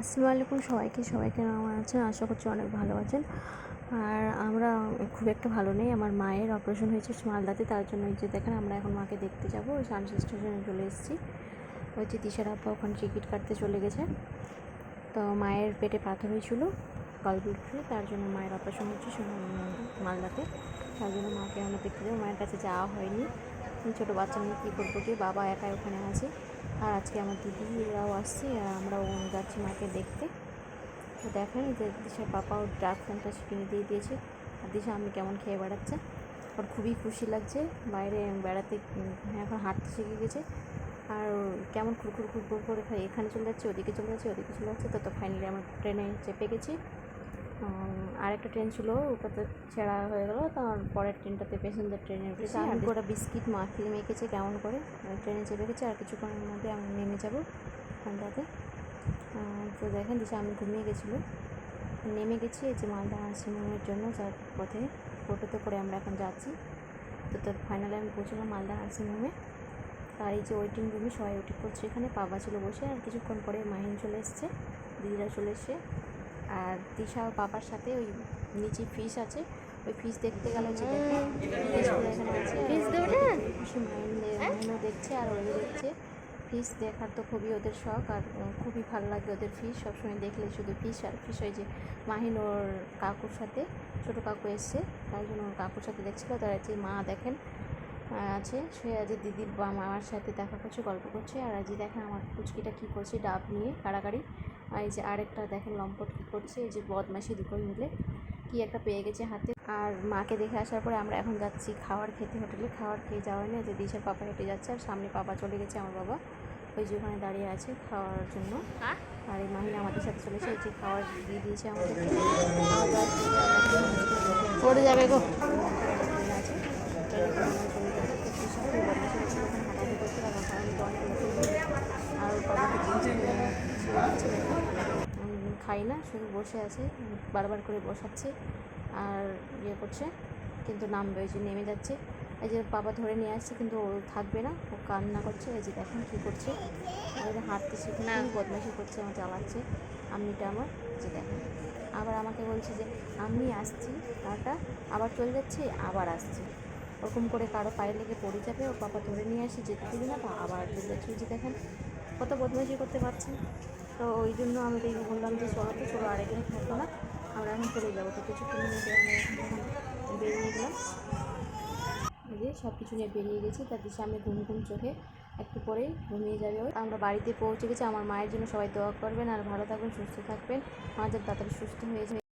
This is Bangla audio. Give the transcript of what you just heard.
আসসালামু আলাইকুম সবাইকে সবাইকে আমার আছেন? আশা করছি অনেক ভালো আছেন। আর আমরা খুব একটা ভালো নেই, আমার মায়ের অপারেশন হয়েছে মালদাতে, তার জন্য এই যে দেখেন আমরা এখন মাকে দেখতে যাব, ওই সানস স্টেশনে চলে এসেছি। ওই যে দিশার আব্বা ওখানে টিকিট কাটতে চলে গেছে। তো মায়ের পেটে পাথর হয়েছিল গলব্লিডে তার জন্য মায়ের অপারেশন হচ্ছে মালদাতে। তার জন্য মাকে আমরা দেখতে যাব, মায়ের কাছে যাওয়া হয়নি। ছোটো বাচ্চা নিয়ে কী করব কি বাবা একাই ওখানে আছে। আর আজকে আমার দিদিরাও আসছে, আর আমরাও যাচ্ছি মাকে দেখতে। তো দেখেন যে দিশার পাপা ওর ড্রাগ ফোনটা কিনে দিয়ে দিয়েছে। আর দিশা, আমি কেমন খেয়ে বেড়াচ্ছে? ওর খুবই খুশি লাগছে। বাইরে বেড়াতে এখন হাঁটতে শিখে গেছে। আর কেমন খুরখুর খুরখুর করে এখানে চলে যাচ্ছে, ওদিকে চলে যাচ্ছে, ওদিকে চলে যাচ্ছে। তো তো ফাইনালি আমরা ট্রেনে চেপে গেছি। উম, আরেকটা ট্রেন ছিল ওটাতে ছেঁড়া হয়ে গেলো। তার পরের ট্রেনটাতে প্যাসেঞ্জার ট্রেনে উঠেছি। আমি গোটা বিস্কিট মাখিয়ে মেখেছে কেমন করে? ট্রেনে চেপে গেছে আর কিছুক্ষণের মধ্যে আমি নেমে যাব ওখানটাতে তো দেখেন দিশা আমি ঘুমিয়ে গেছিল। নেমে গেছি এই যে মালদা নার্সিংহোমের জন্য যার পথে টোটোতে করে আমরা এখন যাচ্ছি। তো তো ফাইনালি আমি পৌঁছলাম মালদা নার্সিংহোমে। আর এই যে ওয়েটিং রুমে সবাই ওয়েটিং করছে এখানে বাবা ছিল বসে আর কিছুক্ষণ পরে মাহিন চলে এসছে দিদিরা চলে এসছে। আর দিশা বাবার সাথে ওই নিচে ফিস আছে। ওই ফিস দেখতে গেল যে ফিসগুলো এখানে আছে। ফিস দেবে না? খুশি মাইন মাইনও দেখছে আর ওই দেখছে। ফিস দেখার তো খুবই ওদের শখ আর খুবই ভালো লাগে ওদের ফিস সবসময় দেখলে শুধু ফিস আর ফিস ওই যে মাহিন ওর কাকুর সাথে ছোটো কাকু এসছে। তাই জন্য ওর কাকুর সাথে দেখছিলো। তার যে মা দেখেন আছে। সে আজ দিদির বা মামার সাথে দেখা করছে গল্প করছে। আর আজ দেখেন আমার কুচকিটা কী করছে ডাব নিয়ে কাড়াকাড়ি। আর এই যে আরেকটা দেখেন লম্পট কী করছে এই যে বদমাসি দুটো মিলে কি একটা পেয়ে গেছে হাতে। আর মাকে দেখে আসার পরে আমরা এখন যাচ্ছি খাওয়ার খেতে হোটেলে খাওয়ার খেয়ে যাওয়া না যে দিশার পাপা হেঁটে যাচ্ছে আর সামনে পাপা চলে গেছে আমার বাবা। ওই যে ওখানে দাঁড়িয়ে আছে খাওয়ার জন্য। আর এই মাহিনা আমাদের সাথে চলেছে এই যে খাবার দিয়ে দিয়েছে আমাদেরকে পড়ে যাবে গো আছে আর বাবাকে উম, খাই না শুধু বসে আছে বারবার করে বসাচ্ছে আর ইয়ে করছে কিন্তু নামবে ওই যে নেমে যাচ্ছে। এই যে বাবা ধরে নিয়ে আসছে কিন্তু ও থাকবে না ও কান্না করছে এই যে দেখেন কী করছে। ওই যে হাঁটতে শিখে না। বদমাইশি করছে আমার চালাচ্ছে আম্মিটা আমার যে দেখেন। আবার আমাকে বলছে যে আমি আসছি টাটা আবার চলে যাচ্ছে আবার আসছি। ওরকম করে কারও পায়ে লেগে পড়ে যাবে ও পাপা ধরে নিয়ে আসি যেতে দিবি না তো আবার চলে যাচ্ছে ওই যে দেখেন কত বদমাইশি করতে পারছে। তো ওই জন্য আমি দেখে বললাম যে চলো তো, চলো আরেকদিন থাকব না। আমরা এখন চলে যাব। তো কিছুক্ষণ মধ্যে আমি বেরিয়ে গেলাম। যে সব কিছু নিয়ে বেরিয়ে গেছি। তার দিশে আমি ঘুম ঘুম চোখে একটু পরেই ঘুমিয়ে যাবে। আমরা বাড়িতে পৌঁছে গেছি। আমার মায়ের জন্য সবাই দোয়া করবেন আর ভালো থাকবেন, সুস্থ থাকবেন। আমাদের তাড়াতাড়ি সুস্থ হয়ে যায়।